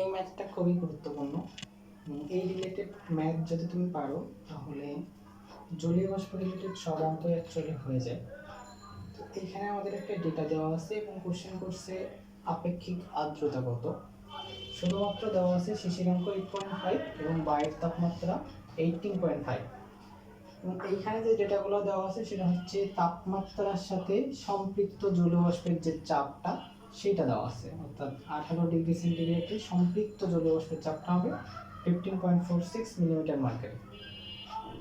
এই ম্যাথটা খুবই গুরুত্বপূর্ণ। এই রিলেটেড ম্যাথ যদি তুমি পারো, তাহলে জলীয় বাষ্প রিলেটেড সব অঙ্ক অ্যাকচুয়ালি হয়ে যায়। তো এখানে আমাদের একটা ডেটা দেওয়া আছে এবং কোশ্চেন করছে আপেক্ষিক আর্দ্রতা কত। শুধুমাত্র দেওয়া আছে শিশিরাঙ্ক এইট পয়েন্ট ফাইভ এবং বায়ুর তাপমাত্রা এইটিন পয়েন্ট ফাইভ এবং এইখানে যে ডেটাগুলো দেওয়া আছে, সেটা হচ্ছে তাপমাত্রার সাথে সম্পৃক্ত জলীয় বাষ্পের যে চাপটা সেটা দেওয়া আছে। অর্থাৎ আঠারো ডিগ্রি সেন্টিগ্রেডে সম্পৃক্ত জলীয় চাপটা হবে fifteen point four six millimetre মার্কারে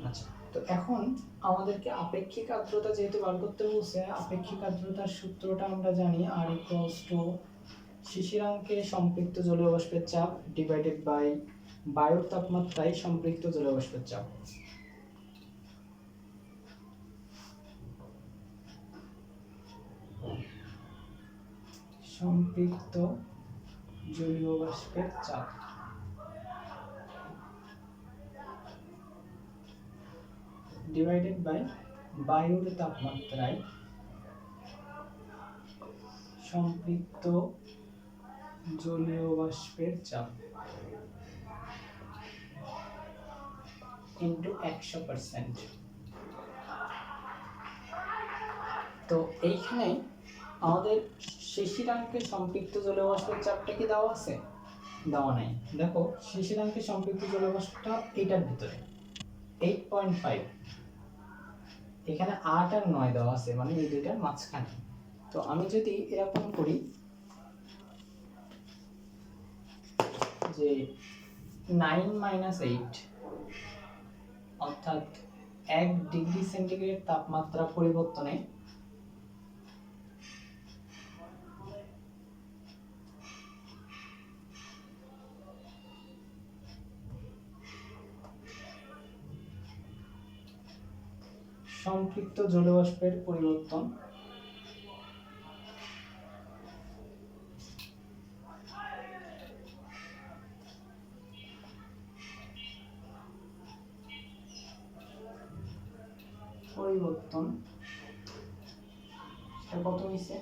আচ্ছা তো এখন আমাদেরকে আপেক্ষিক আর্দ্রতা যেহেতু বার করতে বলছে, আপেক্ষিক আর্দ্রতার সূত্রটা আমরা জানি আর ইকুয়ালস টু শিশিরাঙ্কে সম্পৃক্ত জলীয় চাপ ডিভাইডেড বাই বায়ুর তাপমাত্রায় সম্পৃক্ত জলীয় চাপ। সম্পৃক্ত জলীয় বাষ্পের চাপ। ডিভাইডেড বাই বায়ুর তাপমাত্রায় সম্পৃক্ত জলীয় বাষ্পের চাপ ইন্টু একশো পার্সেন্ট তো এইখানে আমাদের শিশিরাঙ্কে সম্পৃক্ত জলীয় বাষ্পের চাপটা কি দেওয়া আছে? দেওয়া নাই। দেখো, শিশিরাঙ্কে সম্পৃক্ত জলীয় বাষ্পটা এইটার ভিতরে। এইট পয়েন্ট ফাইভ এখানে আট আর নয় দেওয়া আছে মানে এই দুইটার মাঝখানে। তো আমি যদি এরকম করি যে নাইন মাইনাস এইট অর্থাৎ এক ডিগ্রি সেন্টিগ্রেড তাপমাত্রা পরিবর্তনে সম্পৃক্ত জলবাষ্পের পরিবর্তন। পরিবর্তন। কত হয়েছে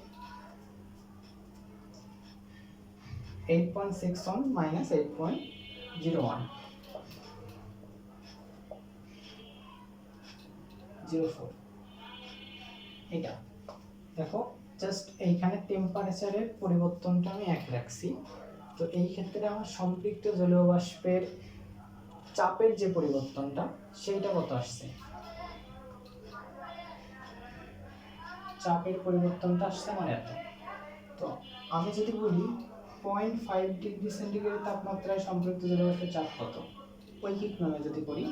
eight point six one minus eight point zero one zero four এটা। দেখো জাস্ট এইখানে টেম্পারেচারের পরিবর্তনটা আমি এক রাখছি। তো এই ক্ষেত্রে আমার সম্পৃক্ত জলীয় বাষ্পের চাপের যে পরিবর্তনটা, সেইটা কত আসছে? চাপের পরিবর্তনটা আসছে আমার এত। তো আমি যদি বলি পয়েন্ট ফাইভ ডিগ্রি সেন্টিগ্রেড তাপমাত্রায় সম্পৃক্ত জলবাষ্পের চাপ কত? ঐকিক নামে যদি করি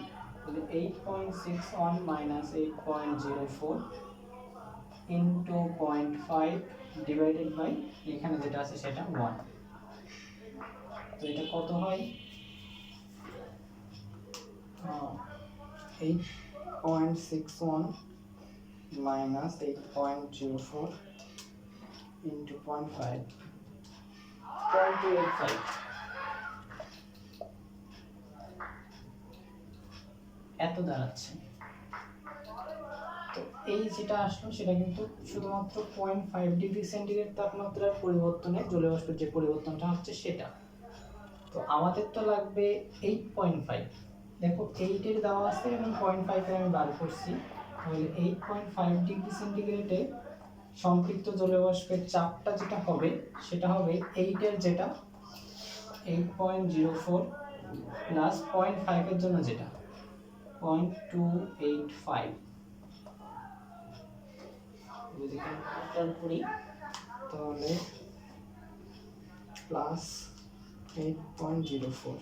তাহলে eight point six one minus eight point zero four into point five divided by এখানে যেটা আছে সেটা ওয়ান তো এটা কত হয়? Eight point six one minus 8.04 into 0.5 0.285 এত দাঁড়াচ্ছে। তো এই যেটা আসলো, সেটা কিন্তু শুধুমাত্র পয়েন্ট ফাইভ ডিগ্রি সেন্টিগ্রেড তাপমাত্রার পরিবর্তনে জলীয় বাষ্পের যে পরিবর্তনটা হচ্ছে সেটা। তো আমাদের তো লাগবে এইট পয়েন্ট ফাইভ দেখো এইটের দেওয়া আছে এবং পয়েন্ট ফাইভে আমি বার করছি। তাহলে এইট পয়েন্ট ফাইভ ডিগ্রি সেন্টিগ্রেডে সম্পৃক্ত জলবাষ্পের চাপটা যেটা হবে, সেটা হবে এইটের যেটা eight point zero four plus point ফাইভের জন্য যেটা। পয়েন্ট টু এইট ফাইভ যদি ক্যালকুলেটর করি, তাহলে plus eight point zero four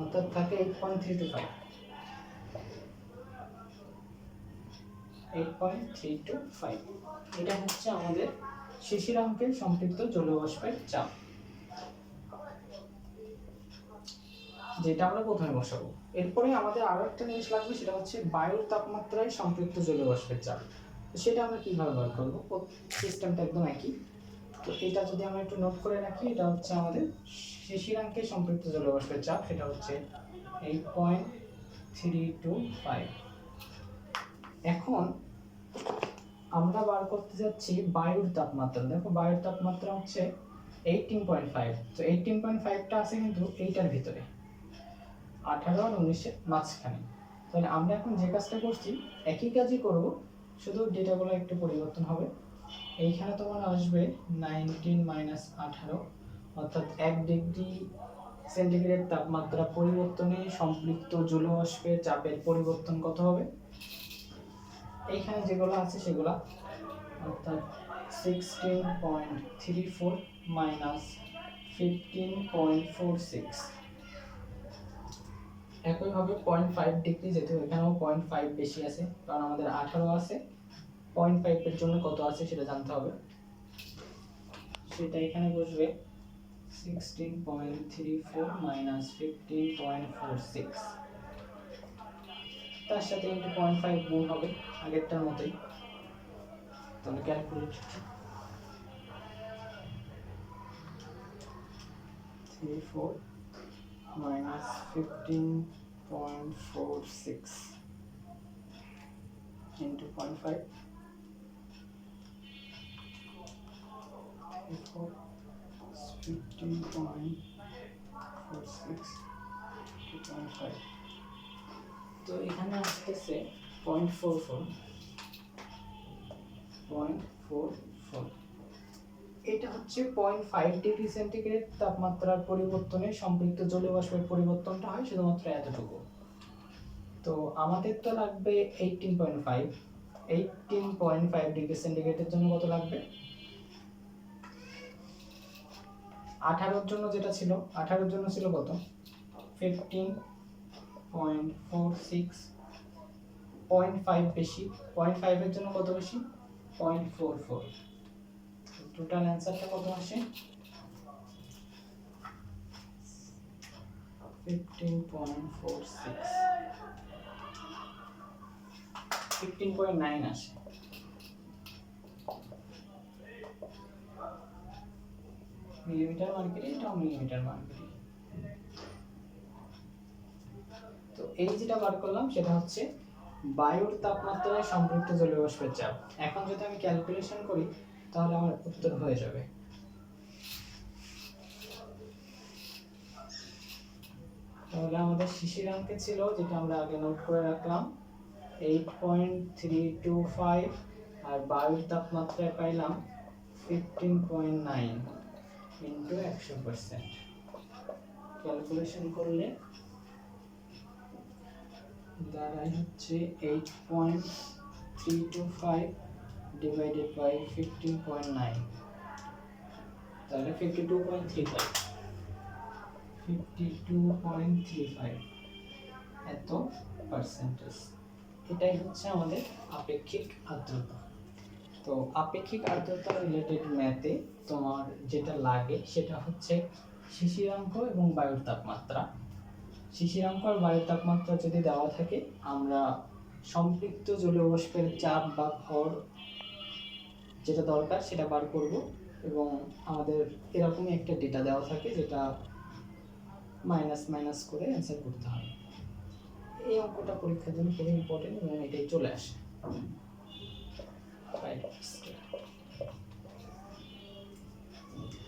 অর্থাৎ থাকে eight point three two five eight point three two five এটা হচ্ছে আমাদের শিশিরাঙ্কের সম্পৃক্ত জলবাষ্পের চাপ। যেটা আমরা প্রথমে বসাবো। এরপরে আমাদের আরও একটা জিনিস লাগবে, সেটা হচ্ছে বায়ুর তাপমাত্রায় সম্পৃক্ত জলবাষ্পের চাপ। তো সেটা আমরা কীভাবে বার করব? সিস্টেমটা একদম একই। তো এটা যদি আমরা একটু নোট করে রাখি, এটা হচ্ছে আমাদের শিশিরাঙ্কের সম্পৃক্ত জলবাষ্পের চাপ, সেটা হচ্ছে eight point three two five এখন আমরা বার করতে যাচ্ছি বায়ুর তাপমাত্রা। দেখো বায়ুর তাপমাত্রা হচ্ছে এইটিন পয়েন্ট ফাইভ তো এইটিন পয়েন্ট ফাইভটা আছে কিন্তু এইটার ভিতরে। আঠারো আর উনিশের মাঝখানে। তাহলে আমরা এখন যে কাজটা করছি, একই কাজই করব, শুধু ডেটাগুলো একটু পরিবর্তন হবে। এইখানে তোমার আসবে নাইনটিন মাইনাস আঠারো, অর্থাৎ এক ডিগ্রি সেন্টিগ্রেড তাপমাত্রা পরিবর্তনে সম্পৃক্ত জলীয়বাষ্পের চাপের পরিবর্তন কত হবে? এইখানে যেগুলো আছে সেগুলো, অর্থাৎ sixteen point three four minus fifteen point four six একইভাবে পয়েন্ট ফাইভ ডিগ্রি যেহেতু এখানেও পয়েন্ট ফাইভ বেশি আছে, কারণ আমাদের আঠারো আছে। পয়েন্ট ফাইভের জন্য কত আছে সেটা জানতে হবে। সেটা এখানে বসবে। Sixteen point three four minus fifteen point four six তার সাথে ইন্টু পয়েন্ট ফাইভ গুণ হবে, আগেরটার মতোই। তাহলে calculate three four minus fifteen point four six into point five three four fifteen point four six two point five তো এখানে আসতেছে point four four point four four এটা হচ্ছে পয়েন্ট ফাইভ ডিগ্রি সেন্টিগ্রেড তাপমাত্রার পরিবর্তনে সম্পৃক্ত জলীয় পরিবর্তনটা হয় শুধুমাত্র এতটুকু। তো আমাদের তো লাগবে eighteen point five eighteen point five degree সেন্টিগ্রেডের জন্য কত লাগবে? আঠারোর জন্য যেটা ছিল, আঠারোর জন্য ছিল কত? Fifteen point four six point five বেশি, পয়েন্ট ফাইভের জন্য কত বেশি? Point four four. টোটাল অ্যান্সারটা কত আসে? Fifteen point four point nine আসে। মিলিমিটার মার্কেটে এটাও মিলিমিটার মার্কেটে তো এই যেটা বার করলাম, সেটা হচ্ছে বায়ুর তাপমাত্রায় সম্পৃক্ত জলীয় বাষ্পের চাপ। এখন যদি আমি ক্যালকুলেশন করি তাহলে আমার উত্তর হয়ে যাবে। তাহলে আমাদের শিশিরাঙ্কে ছিল, যেটা আমরা আগে নোট করে রাখলাম। Eight point three two five আর বায়ুর তাপমাত্রায় পাইলাম ফিফটিন পয়েন্ট নাইন ইন্টু একশো পার্সেন্ট ক্যালকুলেশন করলে দাঁড়ায় হচ্ছে eight point three two five divided by fifteen point nine তাহলে fifty two point three five fifty two point three five এত percentage এটাই হচ্ছে আমাদের আপেক্ষিক আর্দ্রতা। তো আপেক্ষিক আর্দ্রতা রিলেটেড ম্যাথে তোমার যেটা লাগে সেটা হচ্ছে শিশিরাঙ্ক এবং বায়ুর তাপমাত্রা। শিশিরাঙ্ক আর বায়ুর তাপমাত্রা যদি দেওয়া থাকে, আমরা সম্পৃক্ত জলীয় বাষ্পের চাপ বা ভর যেটা দরকার সেটা বার করব এবং আমাদের এরকমই একটা ডেটা দেওয়া থাকে যেটা মাইনাস মাইনাস করে অ্যান্সার করতে হয় এই অঙ্কটা পরীক্ষার জন্য খুবই ইম্পর্টেন্ট এবং এটাই চলে আসে.